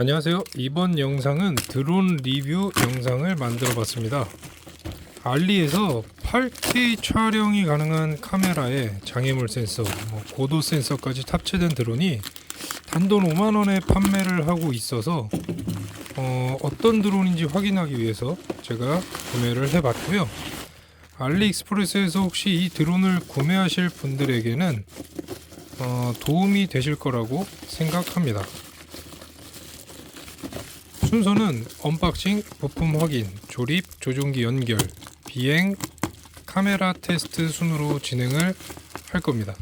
안녕하세요. 이번 영상은 드론 리뷰 영상을 만들어 봤습니다. 알리에서 8K 촬영이 가능한 카메라에 장애물 센서, 뭐 고도 센서까지 탑재된 드론이 단돈 5만 원에 판매를 하고 있어서 어, 어떤 드론인지 확인하기 위해서 제가 구매를 해봤고요. 알리익스프레스에서 혹시 이 드론을 구매하실 분들에게는 어, 도움이 되실 거라고 생각합니다. 순서는 언박싱, 부품 확인, 조립, 조종기 연결, 비행, 카메라 테스트 순으로 진행을 할 겁니다.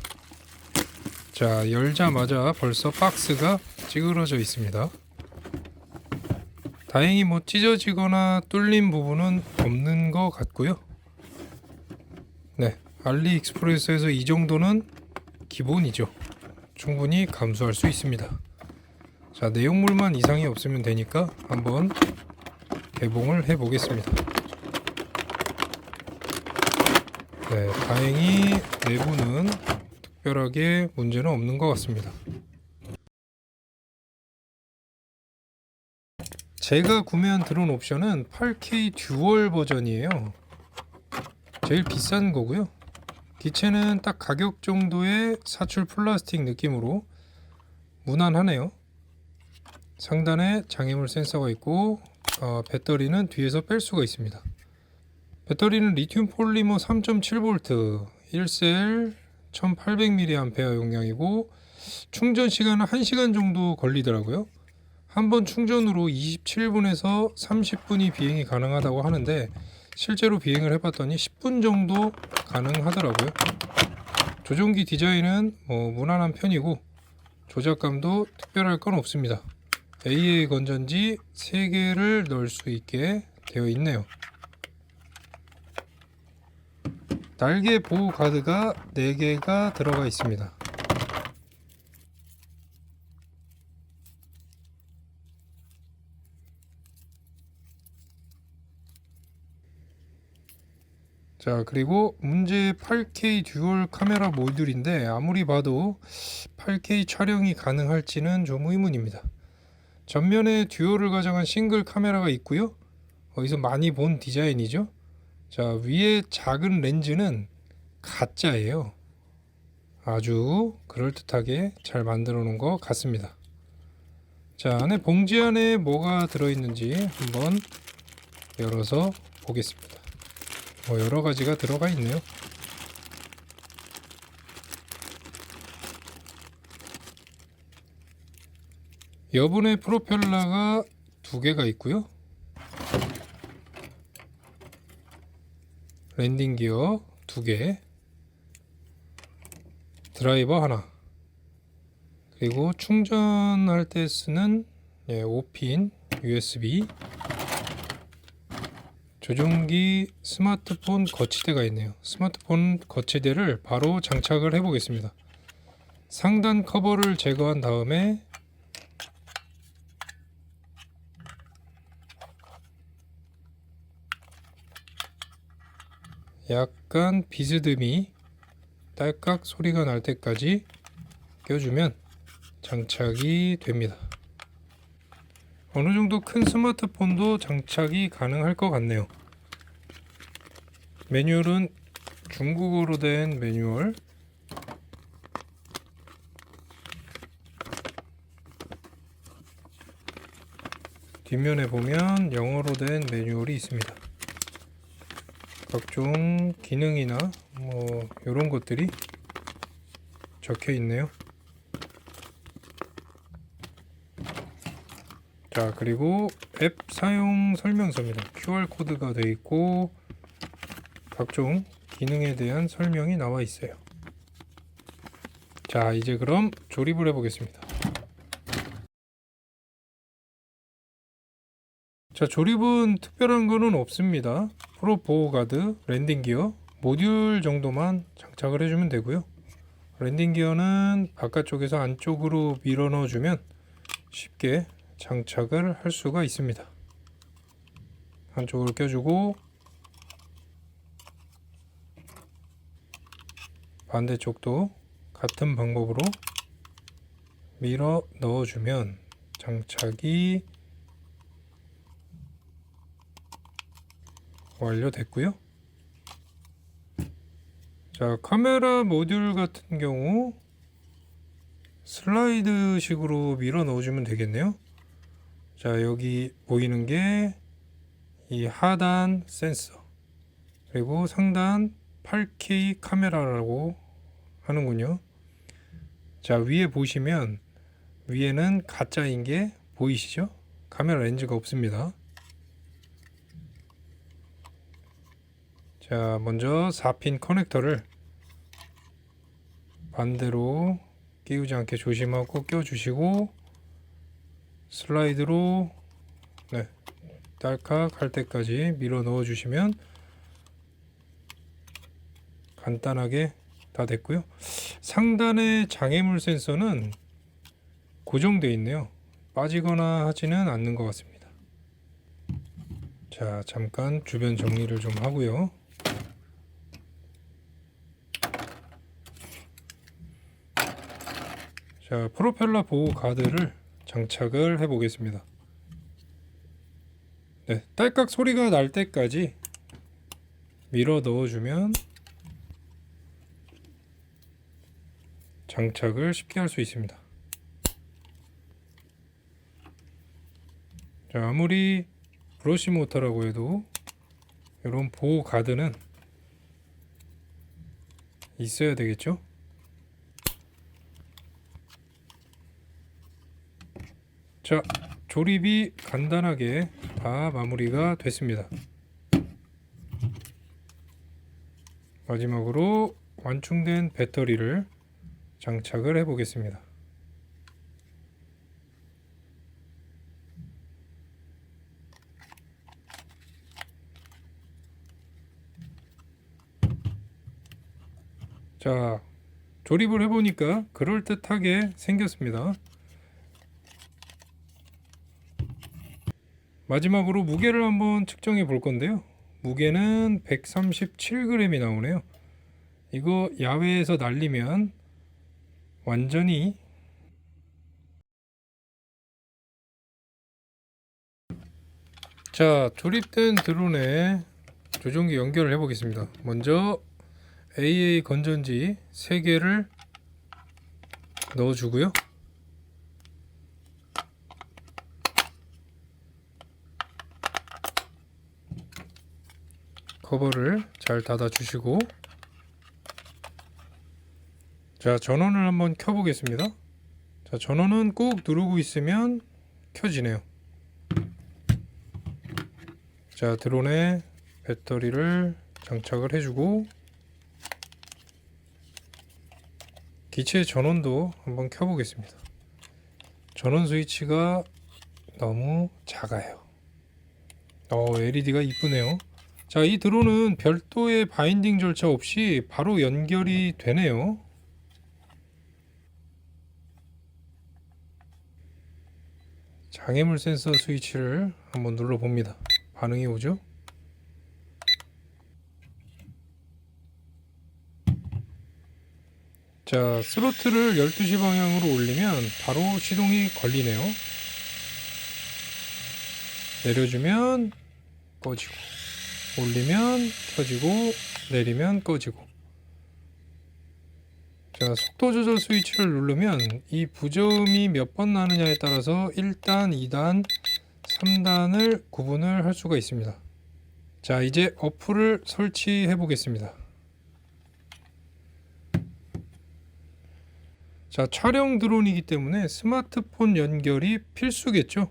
자, 열자마자 벌써 박스가 찌그러져 있습니다. 다행히 뭐 찢어지거나 뚫린 부분은 없는 것 같고요. 네, 알리익스프레스에서 이 정도는 기본이죠. 충분히 감수할 수 있습니다. 자 내용물만 이상이 없으면 되니까 한번 개봉을 해 보겠습니다. 네 다행히 내부는 특별하게 문제는 없는 것 같습니다. 제가 구매한 드론 옵션은 8K 듀얼 버전이에요. 제일 비싼 거고요. 기체는 딱 가격 정도의 사출 플라스틱 느낌으로 무난하네요 상단에 장애물 센서가 있고 어, 배터리는 뒤에서 뺄 수가 있습니다. 배터리는 리튬 폴리머 3.7V 1셀 1800mAh 용량이고 충전 시간은 1시간 정도 걸리더라고요. 한 번 충전으로 27분에서 30분이 비행이 가능하다고 하는데 실제로 비행을 해봤더니 10분 정도 가능하더라고요. 조종기 디자인은 뭐 무난한 편이고 조작감도 특별할 건 없습니다. AA 건전지 3개를 넣을 수 있게 되어 있네요. 날개 보호 가드가 4개가 들어가 있습니다. 자 그리고 문제 8K 듀얼 카메라 모듈인데 아무리 봐도 8K 촬영이 가능할지는 좀 의문입니다. 전면에 듀얼을 가정한 싱글 카메라가 있고요. 어디서 많이 본 디자인이죠. 자 위에 작은 렌즈는 가짜예요. 아주 그럴듯하게 잘 만들어 놓은 것 같습니다. 자 안에 봉지 안에 뭐가 들어있는지 한번 열어서 보겠습니다. 뭐 여러 가지가 들어가 있네요. 여분의 프로펠러가 두 개가 있고요. 랜딩 기어 두 개, 드라이버 하나, 그리고 충전할 때 쓰는 예, 5핀 USB, 조종기 스마트폰 거치대가 있네요. 스마트폰 거치대를 바로 장착을 해 보겠습니다. 상단 커버를 제거한 다음에 약간 비스듬히 딸깍 소리가 날 때까지 껴주면 장착이 됩니다. 어느 정도 큰 스마트폰도 장착이 가능할 것 같네요. 매뉴얼은 중국어로 된 매뉴얼. 뒷면에 보면 영어로 된 매뉴얼이 있습니다. 각종 기능이나 뭐 이런 것들이 적혀 있네요. 자 그리고 앱 사용 설명서입니다. QR 코드가 되어 있고 각종 기능에 대한 설명이 나와 있어요. 자 이제 그럼 조립을 해보겠습니다. 자 조립은 특별한 거는 없습니다. 프로 보호 가드, 랜딩 기어, 모듈 정도만 장착을 해주면 되고요. 랜딩 기어는 바깥쪽에서 안쪽으로 밀어 넣어주면 쉽게 장착을 할 수가 있습니다. 한쪽을 껴주고 반대쪽도 같은 방법으로 밀어 넣어주면 장착이 완료됐고요. 자, 카메라 모듈 같은 경우 슬라이드 식으로 밀어 넣어주면 되겠네요. 자, 여기 보이는 게 이 하단 센서 그리고 상단 8K 카메라라고 하는군요. 자, 위에 보시면 위에는 가짜인 게 보이시죠? 카메라 렌즈가 없습니다. 자, 먼저 4핀 커넥터를 반대로 끼우지 않게 조심하고 껴주시고 슬라이드로 네, 딸깍 할 때까지 밀어 넣어 주시면 간단하게 다 됐고요. 상단의 장애물 센서는 고정되어 있네요. 빠지거나 하지는 않는 것 같습니다. 자, 잠깐 주변 정리를 좀 하고요. 자, 프로펠러 보호 가드를 장착을 해 보겠습니다. 네, 딸깍 소리가 날 때까지 밀어 넣어주면 장착을 쉽게 할 수 있습니다. 자, 아무리 브러쉬 모터라고 해도 이런 보호 가드는 있어야 되겠죠? 자, 조립이 간단하게 다 마무리가 됐습니다. 마지막으로 완충된 배터리를 장착을 해 보겠습니다. 자, 조립을 해보니까 그럴듯하게 생겼습니다. 마지막으로 무게를 한번 측정해 볼 건데요. 무게는 137g이 나오네요. 이거 야외에서 날리면 완전히 자 조립된 드론에 조종기 연결을 해 보겠습니다. 먼저 AA 건전지 3개를 넣어 주고요. 커버를 잘 닫아 주시고. 자 전원을 한번 켜 보겠습니다. 자 전원은 꾹 누르고 있으면 켜지네요. 자 드론에 배터리를 장착을 해주고 기체 전원도 한번 켜 보겠습니다. 전원 스위치가 너무 작아요. 어 LED가 이쁘네요 자, 이 드론은 별도의 바인딩 절차 없이 바로 연결이 되네요. 장애물 센서 스위치를 한번 눌러 봅니다. 반응이 오죠? 자, 스로틀을 12시 방향으로 올리면 바로 시동이 걸리네요. 내려주면 꺼지고 올리면 켜지고 내리면 꺼지고. 자 속도 조절 스위치를 누르면 이 부저음이 몇 번 나느냐에 따라서 1단, 2단, 3단을 구분을 할 수가 있습니다. 자 이제 어플을 설치해 보겠습니다. 자 촬영 드론이기 때문에 스마트폰 연결이 필수겠죠?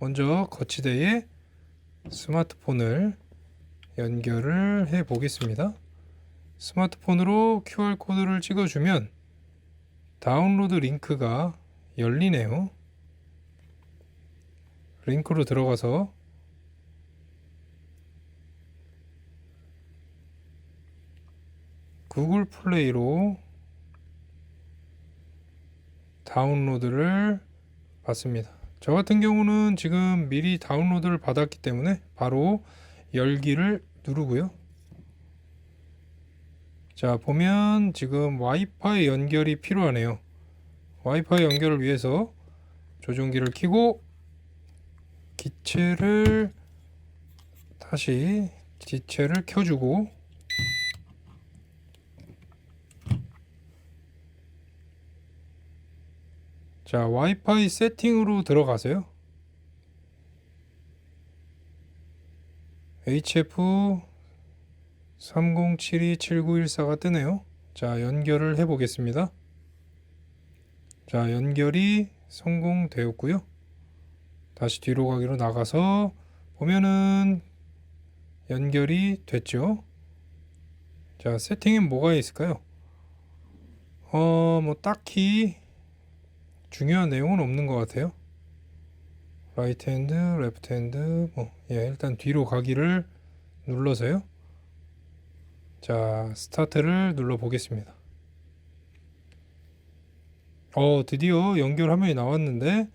먼저 거치대에 스마트폰을 연결을 해 보겠습니다. 스마트폰으로 QR코드를 찍어주면 다운로드 링크가 열리네요. 링크로 들어가서 구글 플레이로 다운로드를 받습니다. 저 같은 경우는 지금 미리 다운로드를 받았기 때문에 바로 열기를 누르고요. 자 보면 지금 와이파이 연결이 필요하네요. 와이파이 연결을 위해서 조종기를 켜고 기체를 다시 기체를 켜주고 자 와이파이 세팅으로 들어가세요 HF 30727914가 뜨네요. 자 연결을 해 보겠습니다. 자 연결이 성공되었고요. 다시 뒤로 가기로 나가서 보면은 연결이 됐죠. 자 세팅엔 뭐가 있을까요? 어 뭐 딱히 중요한 내용은 없는 것 같아요 라이트 핸드 레프트 핸드 뭐 예, 일단 뒤로 가기를 눌러서요. 자 스타트를 눌러 보겠습니다. 어 드디어 연결 화면이 나왔는데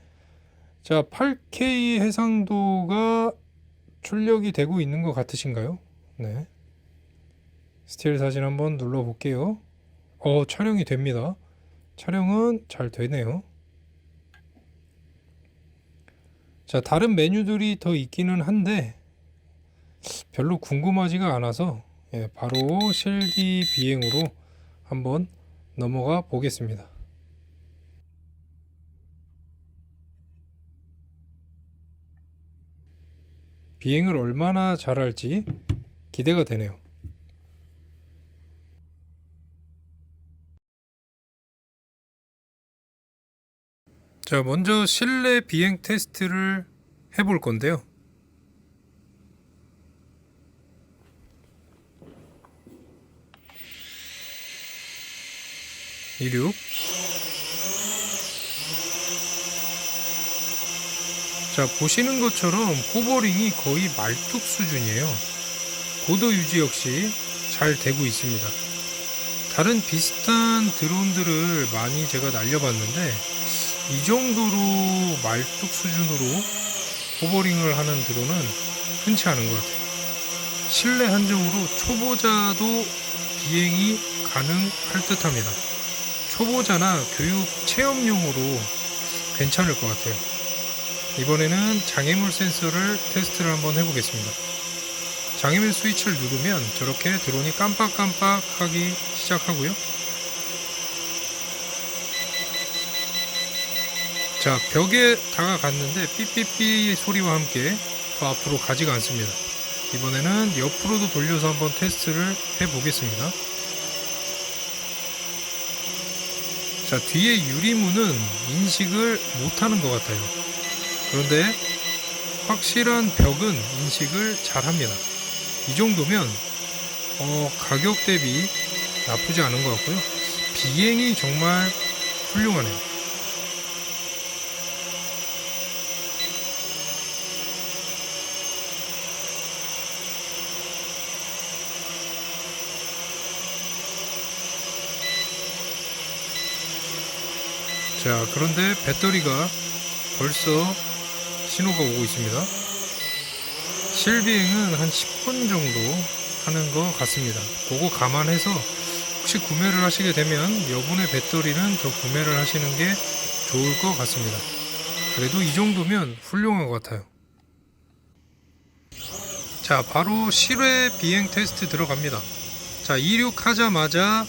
자 8K 해상도가 출력이 되고 있는 것 같으신가요? 네. 스틸 사진 한번 눌러 볼게요. 어 촬영이 됩니다. 촬영은 잘 되네요 자 다른 메뉴들이 더 있기는 한데 별로 궁금하지가 않아서 예, 바로 실기 비행으로 한번 넘어가 보겠습니다. 비행을 얼마나 잘할지 기대가 되네요. 자, 먼저 실내 비행 테스트를 해볼 건데요. 이륙. 자, 보시는 것처럼 호버링이 거의 말뚝 수준이에요. 고도 유지 역시 잘 되고 있습니다. 다른 비슷한 드론들을 많이 제가 날려봤는데 이 정도로 말뚝 수준으로 호버링을 하는 드론은 흔치 않은 것 같아요. 실내 한정으로 초보자도 비행이 가능할 듯 합니다. 초보자나 교육 체험용으로 괜찮을 것 같아요. 이번에는 장애물 센서를 테스트를 한번 해보겠습니다. 장애물 스위치를 누르면 저렇게 드론이 깜빡깜빡 하기 시작하고요. 자, 벽에 다가갔는데 삐삐삐 소리와 함께 더 앞으로 가지가 않습니다. 이번에는 옆으로도 돌려서 한번 테스트를 해 보겠습니다. 자, 뒤에 유리문은 인식을 못하는 것 같아요. 그런데 확실한 벽은 인식을 잘 합니다. 이 정도면 어, 가격 대비 나쁘지 않은 것 같고요. 비행이 정말 훌륭하네요. 자, 그런데 배터리가 벌써 신호가 오고 있습니다. 실비행은 한 10분 정도 하는 것 같습니다. 그거 감안해서 혹시 구매를 하시게 되면 여분의 배터리는 더 구매를 하시는 게 좋을 것 같습니다. 그래도 이 정도면 훌륭한 것 같아요. 자, 바로 실외 비행 테스트 들어갑니다. 자, 이륙하자마자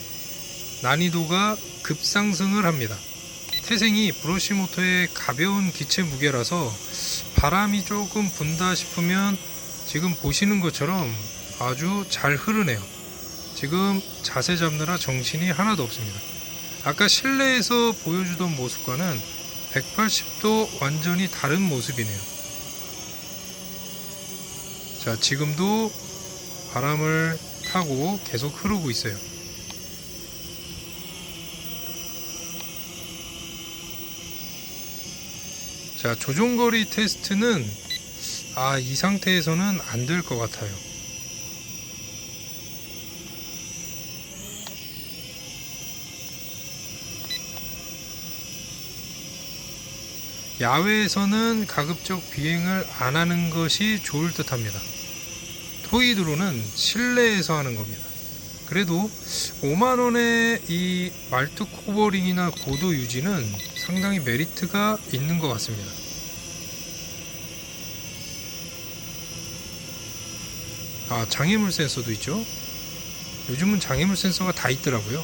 난이도가 급상승을 합니다. 태생이 브러쉬 모터의 가벼운 기체 무게라서 바람이 조금 분다 싶으면 지금 보시는 것처럼 아주 잘 흐르네요. 지금 자세 잡느라 정신이 하나도 없습니다. 아까 실내에서 보여주던 모습과는 180도 완전히 다른 모습이네요. 자, 지금도 바람을 타고 계속 흐르고 있어요. 자, 조종거리 테스트는 아, 이 상태에서는 안 될 것 같아요. 야외에서는 가급적 비행을 안 하는 것이 좋을 듯 합니다. 토이드로는 실내에서 하는 겁니다. 그래도 5만원의 이 말뚝 호버링이나 고도 유지는 상당히 메리트가 있는 것 같습니다. 아 장애물 센서도 있죠. 요즘은 장애물 센서가 다 있더라고요.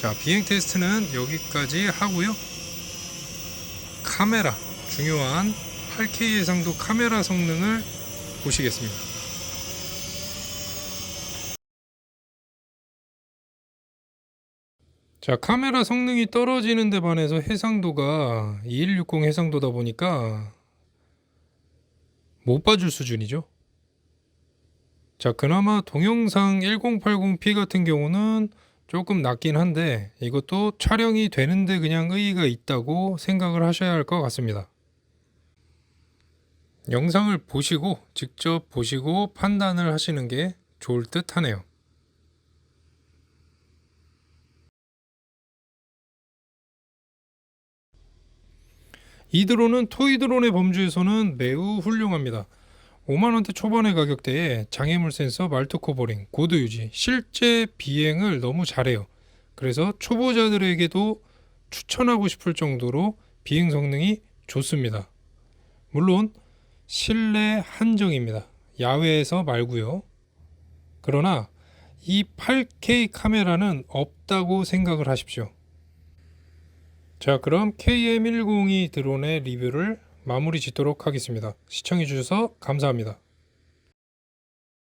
자 비행 테스트는 여기까지 하고요. 카메라 중요한 8K 해상도 카메라 성능을 보시겠습니다. 자 카메라 성능이 떨어지는 데 반해서 해상도가 2160 해상도다 보니까 못 봐줄 수준이죠. 자 그나마 동영상 1080p 같은 경우는 조금 낮긴 한데 이것도 촬영이 되는데 그냥 의의가 있다고 생각을 하셔야 할 것 같습니다. 영상을 보시고 직접 보시고 판단을 하시는 게 좋을 듯 하네요. 이 드론은 토이 드론의 범주에서는 매우 훌륭합니다. 5만원대 초반의 가격대에 장애물 센서 말투코버링, 고도 유지, 실제 비행을 너무 잘해요. 그래서 초보자들에게도 추천하고 싶을 정도로 비행 성능이 좋습니다. 물론 실내 한정입니다. 야외에서 말고요. 그러나 이 8K 카메라는 없다고 생각을 하십시오. 자, 그럼 KM102 드론의 리뷰를 마무리 짓도록 하겠습니다. 시청해 주셔서 감사합니다.